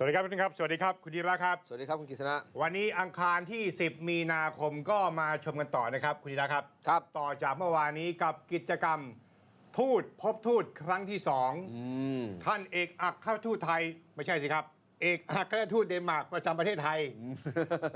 สวัสดีครับทุกท่านครับ สวัสดีครับ คุณธีระครับ สวัสดีครับ คุณกฤษณะ วันนี้อังคารที่ 10 มีนาคมก็มาชมกันต่อนะครับ คุณธีระครับ ครับ ต่อจากเมื่อวานนี้กับกิจกรรมทูตพบทูตครั้งที่สองอืมท่านเอกอัครราชทูตไทยไม่ใช่สิครับ เอกอัครราชทูตเดนมาร์กประจำประเทศไทย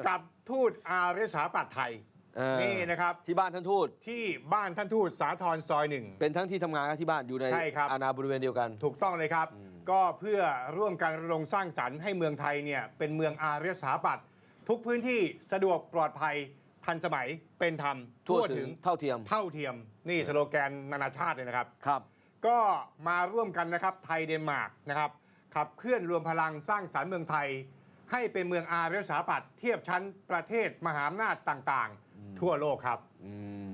กับทูตอารยสถาปัตย์ไทยเออนี่นะครับที่บ้านท่านทูตที่บ้านท่านทูตสาทรซอยหนึ่งเป็นทั้งที่ทำงานและที่บ้านอยู่ในใช่ครับอาณาบริเวณเดียวกัน ถูกต้องเลยครับ ก็เพื่อร่วมกันรณรงค์สร้างสรรค์ให้เมืองไทยเนี่ยเป็นเมืองอารยสถาปัตย์ทุกพื้นที่สะดวกปลอดภัยทันสมัยเป็นธรรมทั่วถึงเท่าเทียม เท่าเทียม นี่สโลแกนนานาชาติเลยนะครับครับ ก็มาร่วมกันนะครับไทยเดนมาร์กนะครับขับเคลื่อนรวมพลังสร้างสรรค์เมืองไทย ให้เป็นเมืองอารยสถาปัตย์เทียบชั้นประเทศมหาอำนาจต่างๆ ทั่วโลกครับอืม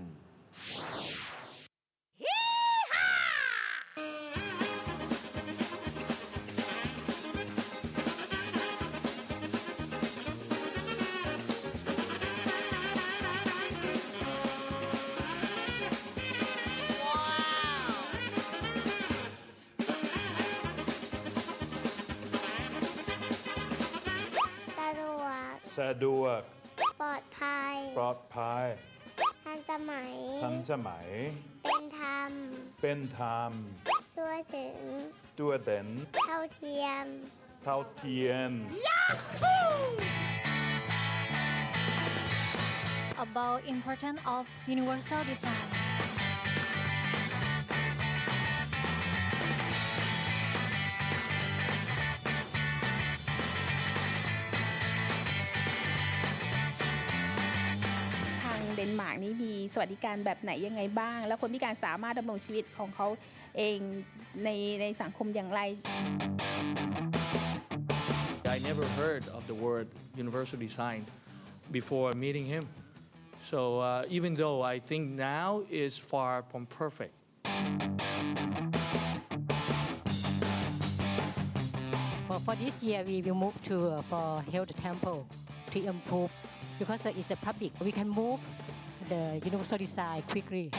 สะดวก ปลอดภัย ปลอดภัย ทันสมัย ทันสมัย เป็นธรรม เป็นธรรมทั่วถึง ตัวเด่นเท่าเทียม เท่าเทียม about importance of universal design.. เดนมาร์กนี้มีสวัสดิการแบบไหนยังไงบ้าง แล้วคนพิการสามารถดำรงชีวิตของเขาเองในในสังคมอย่างไร I never heard of the word universal design before meeting him. So uh, even though I think now is far from perfect, For, for this year, we will move to uh, for Health Temple to improve because uh, it's a public. We can move the universal design quickly.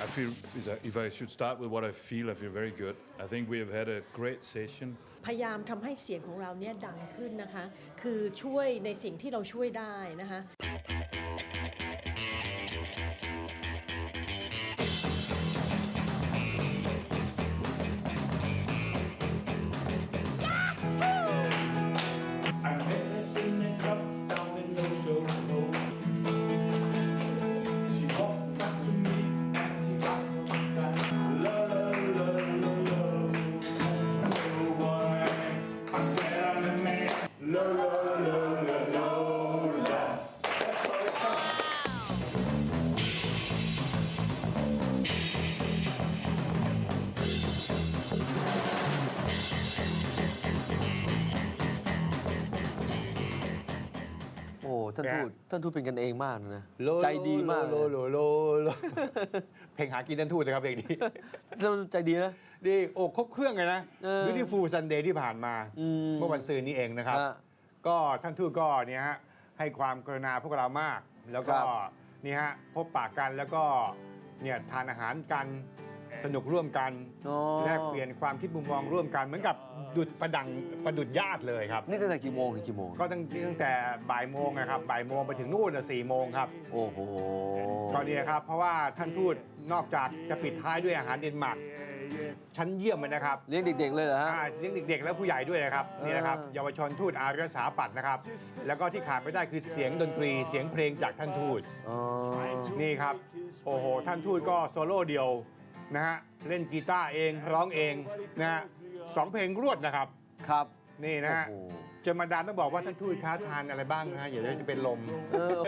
I feel if I should start with what I feel I feel very good I think we have had a great session พยายามทำให้เสียงของเราเนี่ยดังขึ้นนะคะ คือช่วยในสิ่งที่เราช่วยได้นะคะานเนี่ยทูตท่านทูตเป็นกันเองมากเลยนะใจดีมากโลเลยโลโลโลเพลงหากินท่านทูตนะครับเพลงนี้ท่านใจดีนะดีโอ้ครบเครื่องเลยนะเออ Beautiful Sunday ที่ผ่านมาอืมเมื่อวันซืนนี้เองนะครับฮะก็ท่านทูตก็เนี่ยฮะให้ความกรุณาพวกเรามาก แล้วก็ครับนี่ฮะพบปากกันแล้วก็เนี่ยทานอาหารกัน สนุกร่วมกันอ๋อ แลกเปลี่ยนความคิดมุมมองร่วมกันเหมือนกับดุดประดังประดุดญาติเลยครับ นี่ตั้งแต่กี่โมงถึงกี่โมง ก็ตั้งตั้งแต่บ่ายโมงนะครับบ่ายโมงไปถึงนู่นนะสี่โมงครับโอ้โหก็เนี่ยครับ เพราะว่าท่านทูตนอกจากจะปิดท้ายด้วยอาหารเดนมาร์กชั้นเยี่ยมเลยนะครับ เลี้ยงเด็กๆเลยเหรอฮะ อ่าเลี้ยงเด็กๆ และผู้ใหญ่ด้วยนะครับเออ นี่นะครับเยาวชนทูตอารยสถาปัตย์นะครับ แล้วก็ที่ขาดไม่ได้คือเสียงดนตรีเสียงเพลงจากท่านทูตอ๋อนี่ครับโอ้โหท่านทูตก็โซโล่เดียว นะฮะเล่นกีตาร์เองร้องเองนะฮะสองเพลงรวดนะครับ ครับนี่นะฮะโอ้โหจนมาดามต้องบอกว่าท่านทูตค้าทานอะไรบ้างนะฮะอย่าเดี๋ยวจะเป็นลม เออ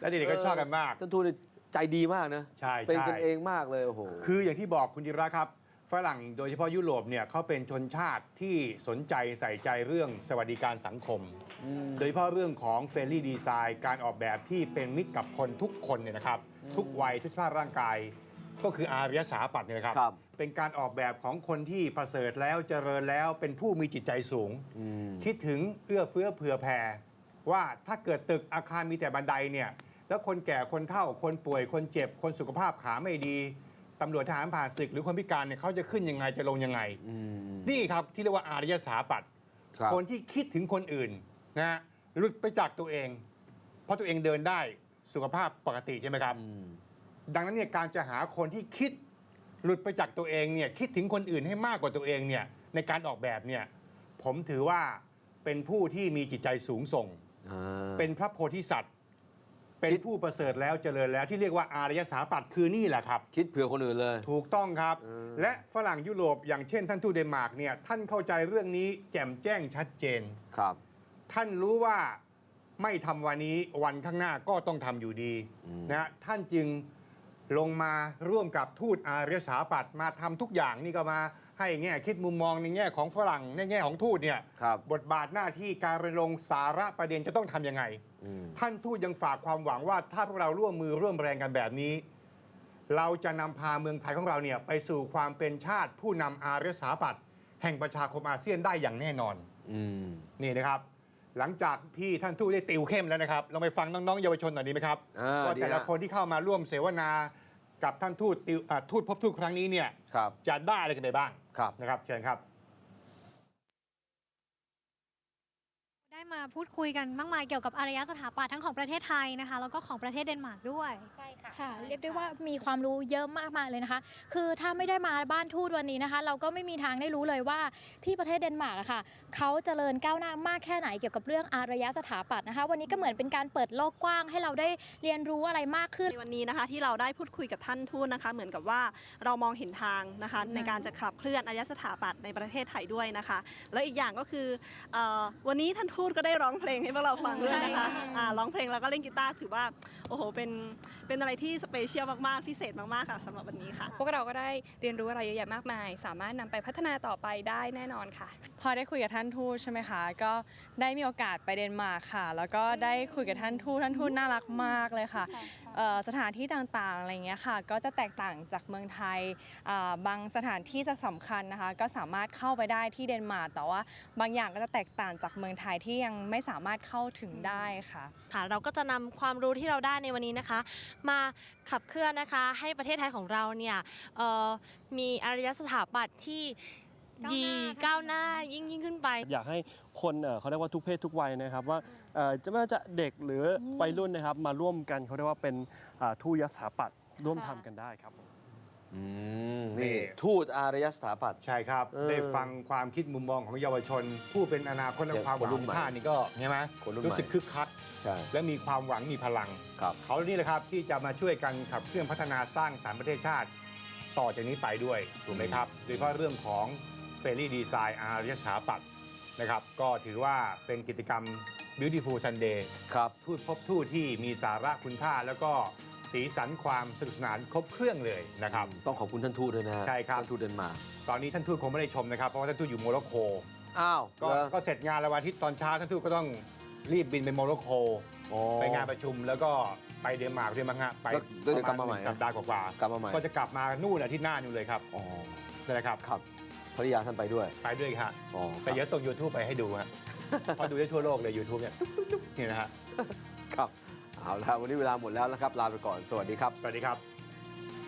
แล้วเด็กๆก็ชอบกันมาก ท่านทูตนี่ใจดีมากนะใช่เป็นใช่กันเองมากเลยโอ้โห คืออย่างที่บอกคุณจิระครับ ฝรั่งโดยเฉพาะยุโรปเนี่ยเขาเป็นชนชาติที่สนใจใส่ใจเรื่องสวัสดิการสังคม โดยเฉพาะเรื่องของเฟรนลี่ดีไซน์การออกแบบที่เป็นมิตรกับคนทุกคนเนี่ยนะครับ ทุกวัยทุกสภาพร่างกาย ก็คืออารยสถาปัตย์เนี่ยนะครับ ครับเป็นการออกแบบของคนที่ประเสริฐแล้วเจริญแล้วเป็นผู้มีจิตใจสูง อืม คิดถึงเอื้อเฟื้อเผื่อแผ่ ว่าถ้าเกิดตึกอาคารมีแต่บันไดเนี่ย แล้วคนแก่คนเฒ่าคนป่วย คนเจ็บ คนสุขภาพขาไม่ดีตำรวจทหารผ่านศึก หรือคนพิการเนี่ยเขาจะขึ้นยังไงจะลงยังไง อืม นี่ครับที่เรียกว่าอารยสถาปัตย์ครับ คนที่คิดถึงคนอื่นนะฮะหลุดไปจากตัวเอง เพราะตัวเองเดินได้สุขภาพปกติใช่ไหมครับ อืม ดังนั้นเนี่ยการจะหาคนที่คิดหลุดไปจากตัวเองเนี่ยคิดถึงคนอื่นให้มากกว่าตัวเองเนี่ยในการออกแบบเนี่ยผมถือว่าเป็นผู้ที่มีจิตใจสูงส่ง อ่า เป็นพระโพธิสัตว์ เป็นผู้ประเสริฐแล้วเจริญแล้วที่เรียกว่าอารยสถาปัตย์คือนี่แหละครับ คิดเผื่อคนอื่นเลย ถูกต้องครับเออและฝรั่งยุโรปอย่างเช่นท่านทูตเดนมาร์กเนี่ยท่านเข้าใจเรื่องนี้แจ่มแจ้งชัดเจน ครับ ท่านรู้ว่าไม่ทำวันนี้วันข้างหน้าก็ต้องทำอยู่ดีอืมนะฮะท่านจึง ลงมาร่วมกับทูตอารยสถาปัตย์มาทำทุกอย่างนี่ก็มาให้แง่คิดมุมมองในแง่ของฝรั่งในแง่ของทูตเนี่ยครับบทบาทหน้าที่การรณรงค์สาระประเด็นจะต้องทำยังไงอืมท่านทูตยังฝากความหวังว่าถ้าพวกเราร่วมมือร่วมแรงกันแบบนี้ เราจะนำพาเมืองไทยของเราเนี่ยไปสู่ความเป็นชาติผู้นำอารยสถาปัตย์แห่งประชาคมอาเซียนได้อย่างแน่นอนอืมนี่นะครับ หลังจากที่ท่านทูตได้ติวเข้มแล้วนะครับเราไปฟังน้องๆเยาวชนหน่อยดีไหมครับอ่าว่าดีแต่ละฮะคนที่เข้ามาร่วมเสวนา กับท่านทูตติวอ่าทูตพบทูตครั้งนี้เนี่ยครับจะได้อะไรกันไปบ้างครับนะครับเชิญครับ ได้ มาพูดคุยกันมากมายเกี่ยวกับอารยสถาปัตย์ทั้งของประเทศไทยนะคะ แล้วก็ของประเทศเดนมาร์กด้วย ใช่ค่ะ ค่ะเรียกได้ว่ามีความรู้เยอะมากมายเลยนะคะ คือถ้าไม่ได้มาบ้านทูตวันนี้นะคะ เราก็ไม่มีทางได้รู้เลยว่าที่ประเทศเดนมาร์กอะค่ะเขาเจริญก้าวหน้ามากแค่ไหนเกี่ยวกับเรื่องอารยสถาปัตย์นะคะ วันนี้ก็เหมือนเป็นการเปิดโลกกว้างให้เราได้เรียนรู้อะไรมากขึ้น ในวันนี้นะคะที่เราได้พูดคุยกับท่านทูตนะคะ เหมือนกับว่าเรามองเห็นทางนะคะ ในการจะขับเคลื่อนอารยสถาปัตย์ในประเทศไทยด้วยนะคะ แล้วอีกอย่างก็คือเออวันนี้ท่านทูตก็ได้ร้องเพลงให้พวกเราฟังด้วยนะคะใช่ค่ะอ่าร้องเพลงแล้วก็เล่นกีตาร์ถือว่าโอ้โหเป็นเป็นอะไรที่สเปเชียลมากๆพิเศษมากๆค่ะสำหรับวันนี้ค่ะ พวกเราก็ได้เรียนรู้อะไรเยอะแยะมากมาย สามารถนำไปพัฒนาต่อไปได้แน่นอนค่ะ พอได้คุยกับท่านทูตใช่ไหมคะ ก็ได้มีโอกาสไปเดนมาร์กค่ะ แล้วก็ได้คุยกับท่านทูตท่านทูตน่ารักมากเลยค่ะเอ่อ สถานที่ต่างๆอะไรอย่างเงี้ยค่ะก็จะแตกต่างจากเมืองไทยอ่าบางสถานที่จะสำคัญนะคะ ก็สามารถเข้าไปได้ที่เดนมาร์กแต่ว่าบางอย่างก็จะแตกต่างจากเมืองไทยที่ยังไม่สามารถเข้าถึงได้ค่ะค่ะเราก็จะนำความรู้ที่เราได้ในวันนี้นะคะ มาขับเคลื่อนนะคะให้ประเทศไทยของเราเนี่ยเอ่อมีอารยสถาปัตย์ที่ดีก้าวหน้ายิ่งยิ่งขึ้นไป อยากให้คนเอ่อเขาเรียกว่าทุกเพศทุกวัยนะครับว่าเอ่อ จะไม่ว่าจะเด็กหรือวัยรุ่นนะครับมาร่วมกันเขาเรียกว่าเป็นอ่าทูตยสถาปัตย์ร่วมทำกันได้ครับอืมนี่ นี่ทูตอารยสถาปัตย์ ใช่ครับ เออได้ฟังความคิดมุมมองของเยาวชน ผู้เป็นอนาคตและเด็กความหวังคนรุ่ขนองใหม่ชาตินี่ก็ใช่ไหมคนรุ่นใหม่ รู้สึกคึกคัก ใช่ และมีความหวังมีพลัง ครับเขานี่แหละครับที่จะมาช่วยกันขับเคลื่อนพัฒนาสร้างสรรค์ประเทศชาติ ต่อจากนี้ไปด้วยถูกไหมครับโดยเฉพาะเรื่องของเฟรนลี่ดีไซน์อารยสถาปัตย์นะครับ ก็ถือว่าเป็นกิจกรรม Beautiful Sunday ครับทูตพบทูตที่มีสาระคุณค่าแล้วก็สีสันความสนุกสนานครบเครื่องเลยนะครับ ต้องขอบคุณท่านทูตด้วยนะฮะใช่ครับ ท่านทูตเดนมาร์กตอนนี้ท่านทูตคงไม่ได้ชมนะครับ เพราะว่าท่านทูตอยู่โมร็อกโกอ้าวก็เหรอก็เสร็จงานแล้ววันอาทิตย์ตอนเช้าท่านทูตก็ต้องรีบบินไปโมร็อกโก อ๋อ ไปงานประชุมแล้วก็ไปเดนมาร์กด้วยมั้งฮะไปแล้วแล้วจะกลับมาใหม่ประณหนึ่งสัปดาห์กว่าๆกลับมาใหม่ ก็จะกลับมานู่นอาทิตย์หน้านู่นเลยครับอ๋อนั่นแหละครับ ครับภรรยาท่านไปด้วยไปด้วยครับอ๋อแต่เดี๋ยวส่ง YouTube ไปให้ดูฮะ เพราะดูได้ทั่วโลกเลย YouTube เนี่ยนี่นะฮะ ครับ เอาละวันนี้เวลาหมดแล้วนะครับ ลาไปก่อน สวัสดีครับ สวัสดีครับ